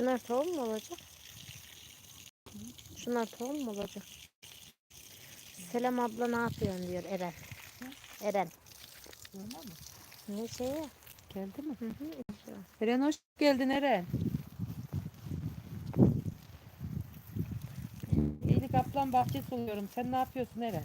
Şunlar tohum mu olacak? Şunlar tohum mu olacak? Selam abla ne yapıyorsun diyor Eren. Eren. Normal? Ne şey ya? Geldi mi? Hı hı. Eren hoş geldin Eren. İyilik ablam bahçe suluyorum. Sen ne yapıyorsun Eren?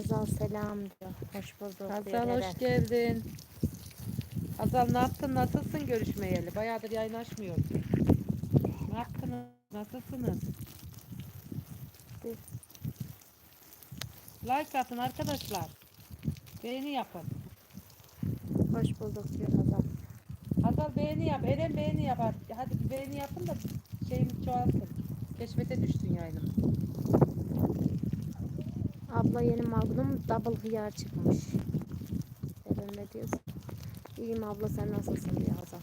Hazal selam diyor. Hoş bulduk Hazal hoş geldin. Hazal ne yaptın? Nasılsın görüşmeyeli? Bayağıdır yayın açmıyoruz. Ne yaptınız? Nasılsınız? Like atın arkadaşlar. Beğeni yapın. Hoş bulduk diyor Hazal. Hazal beğeni yap. Eren beğeni yap. Hadi, beğeni yapın da şeyimiz çoğalsın. Keşfete düştün yayınımız. Abla yeni magnum double hıyar çıkmış. Eren ne diyorsun? İyiyim abla sen nasılsın diyor Hazal.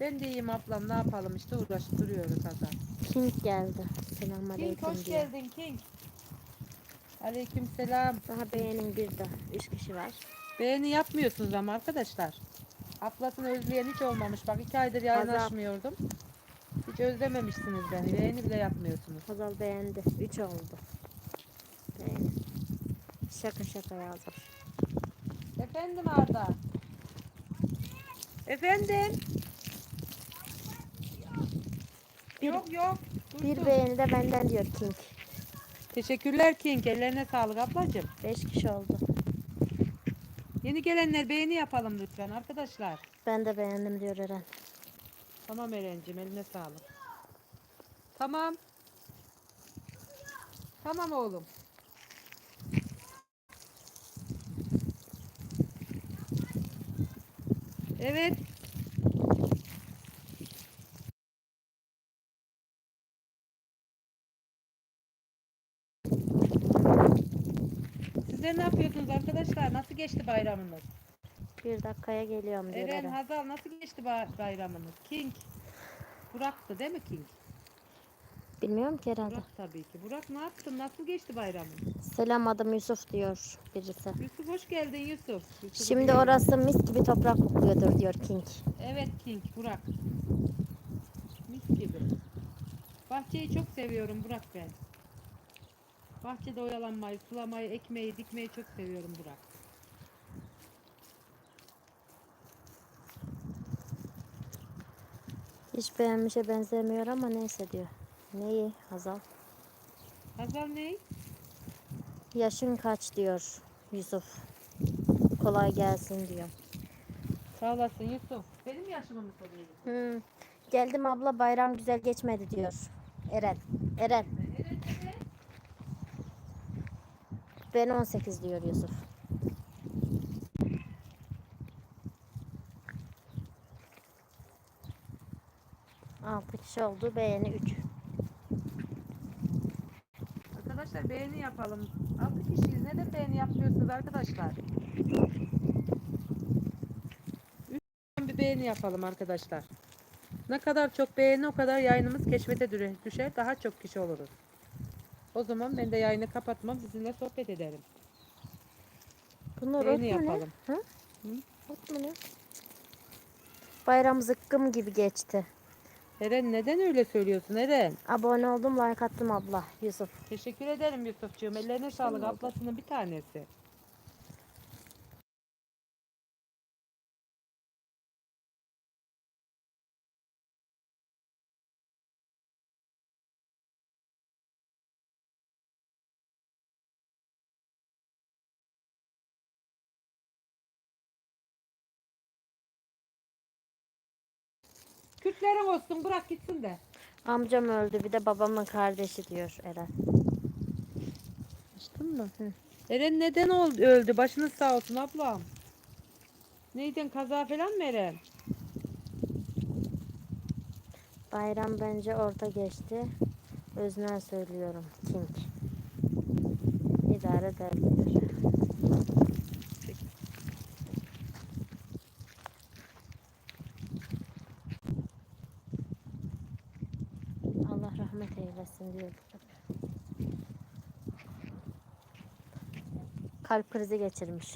Ben de iyiyim ablam ne yapalım işte uğraşıp duruyoruz Hazal. King geldi. Selam King hoş diyor. geldin King. Aleyküm selam. Daha beğenin bir de. Üç kişi var. Beğeni yapmıyorsunuz ama arkadaşlar. Ablasını özleyen hiç olmamış. Bak iki aydır yayın Hazal. açmıyordum. Hiç özlememişsiniz beni. Beğeni bile yapmıyorsunuz. Hazal beğendi. Üç oldu. Şaka şaka yazmış. Efendim Arda. Efendim. Bir- yok yok. Bir Dursun. beğeni de benden diyor King. Teşekkürler King. Ellerine sağlık ablacığım. Beş kişi oldu. Yeni gelenler beğeni yapalım lütfen arkadaşlar. Ben de beğendim diyor Eren. Tamam Eren'cim eline sağlık. Tamam. Tamam oğlum. Evet. Sizler ne yapıyorsunuz arkadaşlar? Nasıl geçti bayramınız? Bir dakikaya geliyorum diyor Eren, Eren. Hazal nasıl geçti ba- bayramınız? King. Burak'tı değil mi King? Bilmiyorum ki herhalde. Burak tabii ki. Burak ne yaptın? Nasıl geçti bayramın? Selam adım Yusuf diyor birisi. Yusuf hoş geldin Yusuf. Yusuf'u Şimdi biliyorum. orası mis gibi toprak kokluyordur diyor King. Evet King Burak. Mis gibi. Bahçeyi çok seviyorum Burak ben. Bahçede oyalanmayı, sulamayı, ekmeği, dikmeyi çok seviyorum Burak. Hiç beğenmişe benzemiyor ama neyse diyor. Neyi Hazal? Hazal ne? Yaşın kaç diyor Yusuf. Kolay gelsin diyor. Sağ olasın Yusuf. Benim yaşımı mı soruyorsun? Hmm. Geldim abla bayram güzel geçmedi diyor. Eren. Eren. Ben 18 diyor Yusuf. Altı kişi oldu. Beğeni 3. Arkadaşlar beğeni yapalım. 6 kişiyiz. Neden beğeni yapmıyorsunuz arkadaşlar? Lütfen bir beğeni yapalım arkadaşlar. Ne kadar çok beğeni o kadar yayınımız keşfete düşer. Daha çok kişi oluruz. O zaman ben de yayını kapatmam. Sizinle sohbet ederim. Bunlar ot Beğeni mu ne? yapalım. Hı? Hı? Ot mu ne? Bayram zıkkım gibi geçti. Eren neden öyle söylüyorsun Eren? Abone oldum, like attım abla. Yusuf. Teşekkür ederim Yusufcuğum. Ellerine sağlık. Ablasının bir tanesi. Kürtlerin olsun bırak gitsin de. Amcam öldü, bir de babamın kardeşi diyor Eren. Açtın mı? Hı. Eren neden oldu, öldü? Başınız sağ olsun ablam. Neyden kaza falan mı Eren? Bayram bence orta geçti. Öznen söylüyorum. King. İdare eder versin diyorduk. Kalp krizi geçirmiş.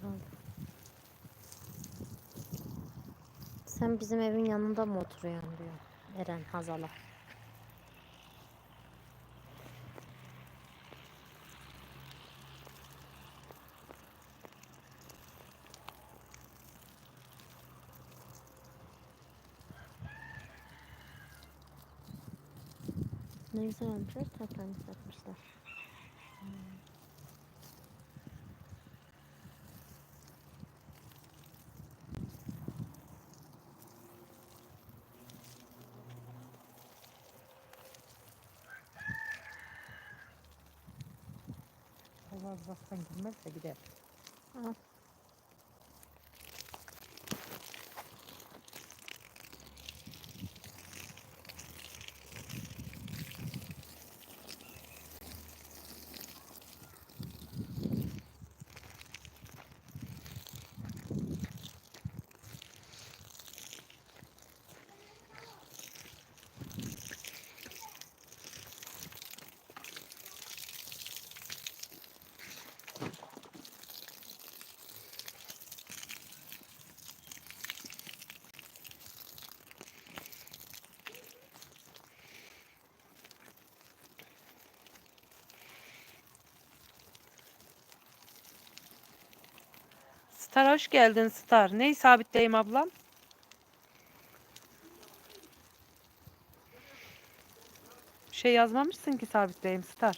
Kaldı. Sen bizim evin yanında mı oturuyorsun diyor Eren Hazal'a. Ne güzel olmuşlar, tertemiz yapmışlar. Allah uzaktan girmezse gider. Star hoş geldin Star. Neyi sabitleyeyim ablam? Şey yazmamışsın ki sabitleyeyim Star.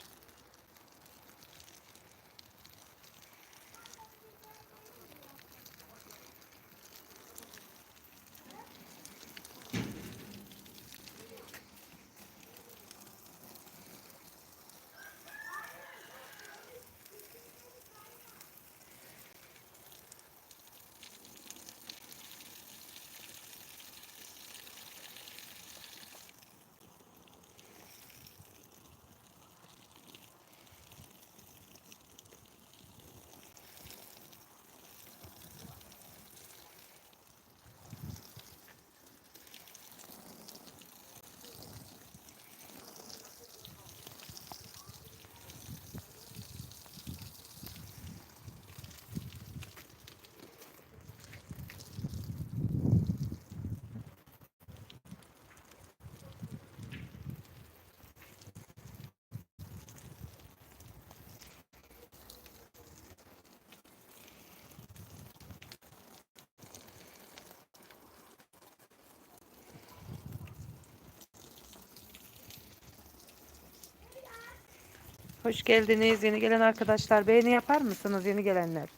Hoş geldiniz yeni gelen arkadaşlar. Beğeni yapar mısınız yeni gelenler?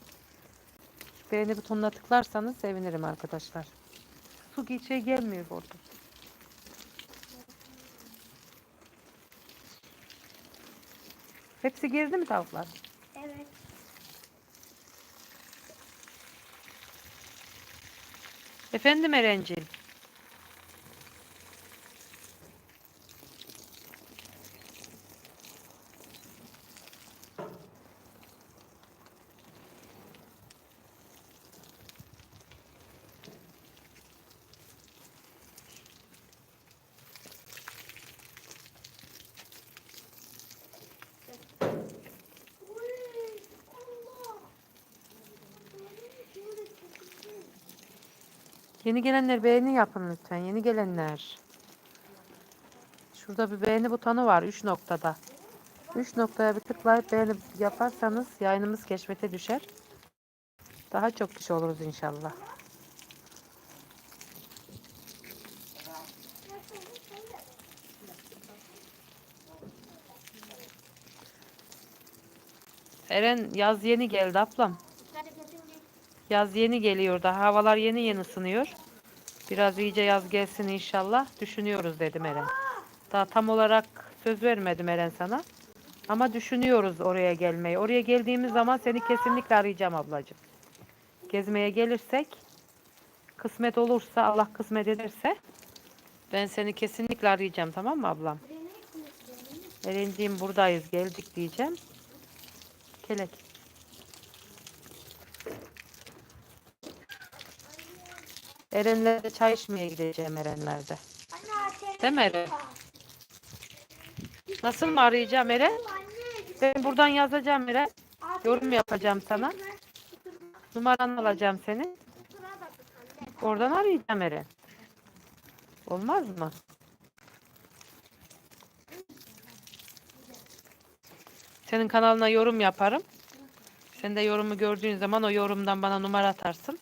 Beğeni butonuna tıklarsanız sevinirim arkadaşlar. Su geçe gelmiyor burada. Hepsi girdi mi tavuklar? Evet. Efendim Erenciğim. Yeni gelenler beğeni yapın lütfen. Yeni gelenler. Şurada bir beğeni butonu var 3 noktada. 3 noktaya bir tıklayıp beğeni yaparsanız yayınımız keşfete düşer. Daha çok kişi oluruz inşallah. Eren yaz yeni geldi ablam. Yaz yeni geliyor da havalar yeni yeni ısınıyor. Biraz iyice yaz gelsin inşallah. Düşünüyoruz dedim Eren. Daha tam olarak söz vermedim Eren sana. Ama düşünüyoruz oraya gelmeyi. Oraya geldiğimiz zaman seni kesinlikle arayacağım ablacığım. Gezmeye gelirsek kısmet olursa Allah kısmet ederse ben seni kesinlikle arayacağım tamam mı ablam? Erenciğim buradayız geldik diyeceğim. Kelek. Erenler'de çay içmeye gideceğim Erenler'de. Değil mi Eren? Nasıl mı arayacağım Eren? Ben buradan yazacağım Eren. Yorum yapacağım sana. Numaranı alacağım seni. Oradan arayacağım Eren. Olmaz mı? Senin kanalına yorum yaparım. Sen de yorumu gördüğün zaman o yorumdan bana numara atarsın.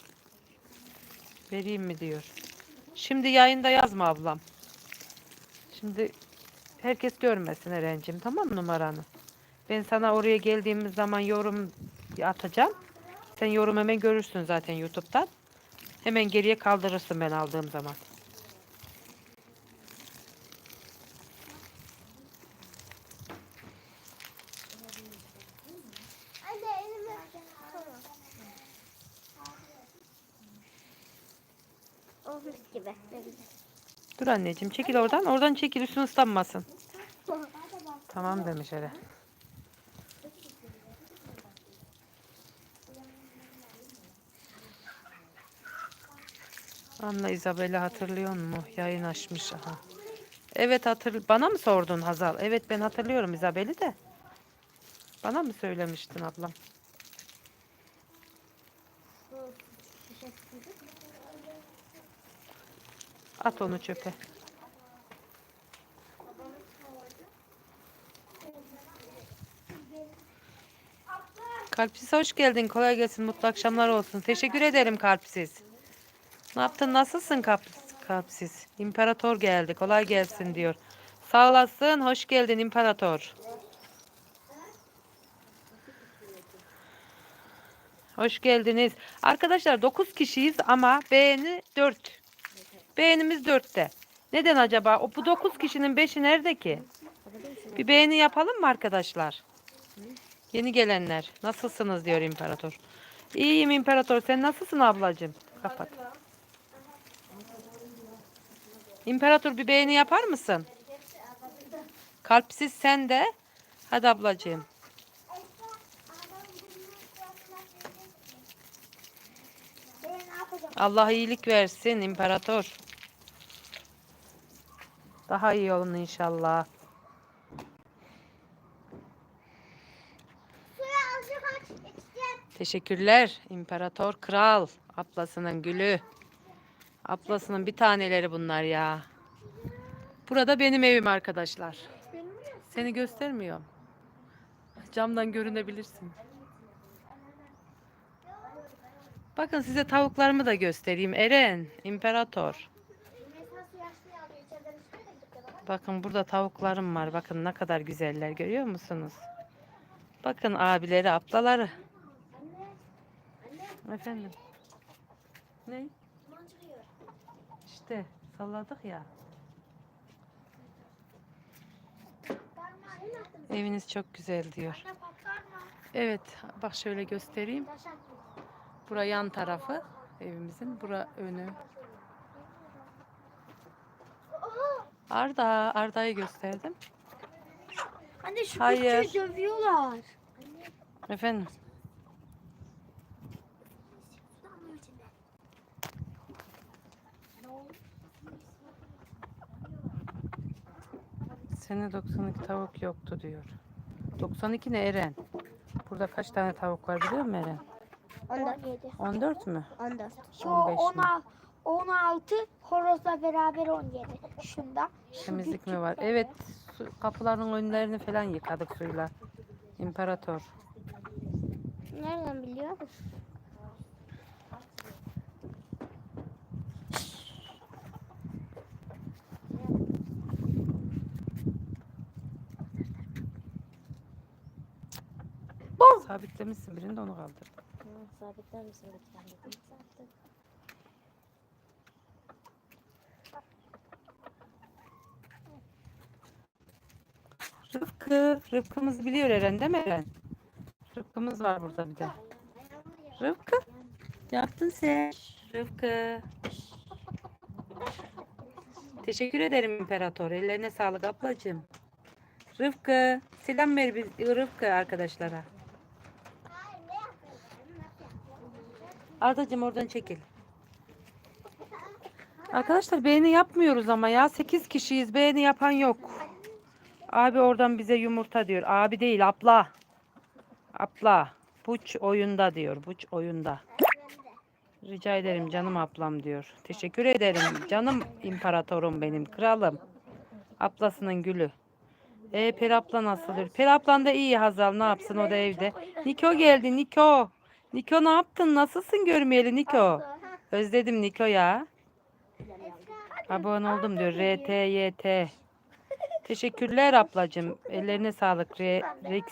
Vereyim mi diyor. Şimdi yayında yazma ablam. Şimdi herkes görmesin Eren'cim tamam numaranı? Ben sana oraya geldiğimiz zaman yorum atacağım. Sen yorum hemen görürsün zaten YouTube'dan. Hemen geriye kaldırırsın ben aldığım zaman. Anne elimi Oh mis gibi. Ne güzel. Dur anneciğim çekil oradan. Oradan çekil üstün ıslanmasın. Tamam demiş Eren. Anla Isabel'i hatırlıyor mu? Yayın açmış. Aha. Evet hatır. Bana mı sordun Hazal? Evet ben hatırlıyorum Isabel'i de. Bana mı söylemiştin ablam? At onu çöpe. Kalpsiz hoş geldin. Kolay gelsin. Mutlu akşamlar olsun. Teşekkür ederim Kalpsiz. Ne yaptın? Nasılsın Kalpsiz? İmparator geldi. Kolay gelsin diyor. Sağ olasın. Hoş geldin İmparator. Hoş geldiniz. Arkadaşlar 9 kişiyiz ama beğeni 4. Beğenimiz 4'te. Neden acaba? O bu 9 kişinin 5'i nerede ki? Bir beğeni yapalım mı arkadaşlar? Yeni gelenler. Nasılsınız diyor İmparator. İyiyim İmparator. Sen nasılsın ablacığım? Kapat. İmparator bir beğeni yapar mısın? Kalpsiz sen de. Hadi ablacığım. Allah iyilik versin İmparator. Daha iyi olun inşallah. Teşekkürler İmparator Kral. Ablasının gülü. Ablasının bir taneleri bunlar ya. Burada benim evim arkadaşlar. Seni göstermiyorum. Camdan görünebilirsin. Bakın size tavuklarımı da göstereyim. Eren, İmparator. Mesela su yaşlı alıyor. İçeriden içmiyor da gidip de bak. Bakın burada tavuklarım var. Bakın ne kadar güzeller görüyor musunuz? Bakın abileri, ablaları. Efendim. Ne? İşte salladık ya. Eviniz çok güzel diyor. Evet, bak şöyle göstereyim. Bura yan tarafı evimizin. Bura önü. Arda, Arda'yı gösterdim. Anne şu Hayır. küçüğü dövüyorlar. Efendim. Sene 92 tavuk yoktu diyor. 92 ne Eren? Burada kaç tane tavuk var biliyor musun Eren? 14. 14 mü? 14. Yo 15 mi? ona 16, horozla beraber 17. Şunda. şu Temizlik mi var? Evet. Su, kapıların önlerini falan yıkadık suyla. İmparator. Nereden biliyor musun? Sabitlemişsin birini de onu kaldır. Ha, sabitler misin lütfen. Sabitledim. Rıfkı. Rıfkımız biliyor Eren değil mi Eren? Rıfkımız var burada bir de. Rıfkı. Yaptın sen. Rıfkı. Teşekkür ederim İmparator. Ellerine sağlık ablacığım. Rıfkı. Selam ver bir Rıfkı arkadaşlara. Ardacığım oradan çekil. Arkadaşlar beğeni yapmıyoruz ama ya 8 kişiyiz beğeni yapan yok. Abi oradan bize yumurta diyor. Abi değil abla. Abla. Buç oyunda diyor. Buç oyunda. Rica ederim canım ablam diyor. Teşekkür ederim. Canım imparatorum benim. Kralım. Ablasının gülü. E Peri abla nasıl diyor. Peri ablan da iyi Hazal. Ne yapsın o da evde. Niko geldi Niko. Niko ne yaptın? Nasılsın görmeyeli Niko? Özledim Niko ya. Abone oldum diyor. RTYT. Teşekkürler ablacığım. Ellerine sağlık. Re, Rex.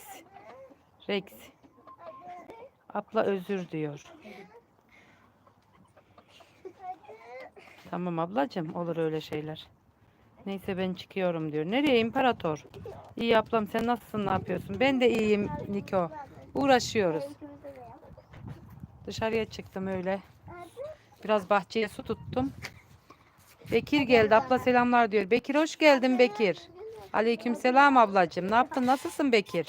Rex. Abla özür diyor. Tamam ablacığım. Olur öyle şeyler. Neyse ben çıkıyorum diyor. Nereye imparator? İyi ablam sen nasılsın? Ne yapıyorsun? Ben de iyiyim Niko. Uğraşıyoruz. Dışarıya çıktım öyle. Biraz bahçeye su tuttum. Bekir geldi. Abla selamlar diyor. Bekir hoş geldin Bekir. Aleyküm selam ablacığım. Ne yaptın? Nasılsın Bekir?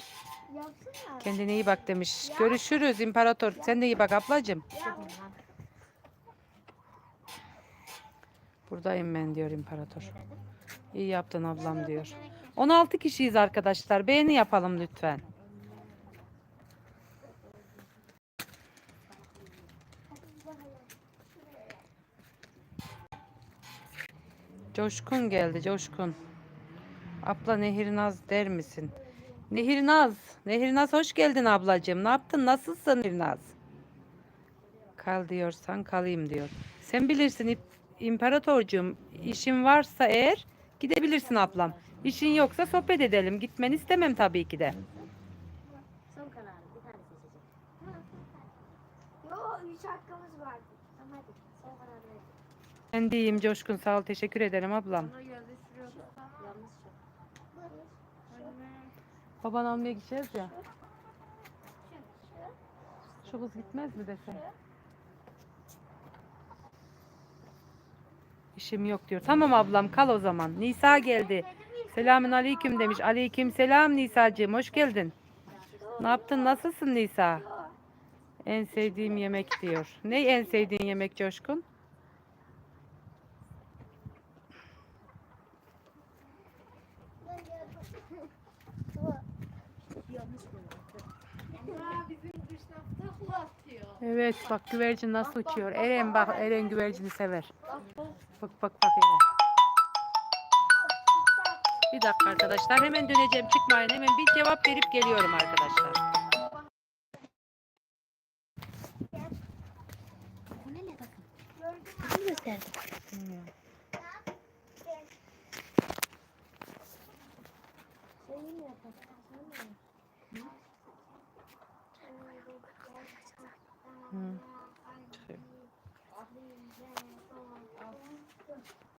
Kendine iyi bak demiş. Görüşürüz imparator. Sen de iyi bak ablacığım. Buradayım ben diyor imparator. İyi yaptın ablam diyor. 16 kişiyiz arkadaşlar. Beğeni yapalım lütfen. Coşkun geldi Coşkun. Abla Nehirnaz der misin? Nehirnaz. Nehirnaz hoş geldin ablacığım. Ne yaptın? Nasılsın Nehirnaz? Kal diyorsan kalayım diyor. Sen bilirsin imparatorcuğum. İşin varsa eğer gidebilirsin ablam. İşin yoksa sohbet edelim. Gitmeni istemem tabii ki de. Son kararı bir tane seçecek. Yo 3 hakkımız vardı. Tamam hadi. Son kararı ver. Ben de iyiyim Coşkun. Sağ ol. Teşekkür ederim ablam. Yanlış şu. Baban almaya gideceğiz ya. Şu kız gitmez mi desem? İşim yok diyor. Tamam ablam kal o zaman. Nisa geldi. Selamün aleyküm demiş. Aleyküm selam Nisa'cığım. Hoş geldin. Ne yaptın? Nasılsın Nisa? En sevdiğim yemek diyor. Ne en sevdiğin yemek Coşkun? Evet bak güvercin nasıl uçuyor. Eren bak Eren güvercini sever. Bak bak bak Eren. Bir dakika arkadaşlar hemen döneceğim çıkmayın hemen bir cevap verip geliyorum arkadaşlar. Kim gösterdi? Bilmiyorum. Şey mi yapalım? Hı.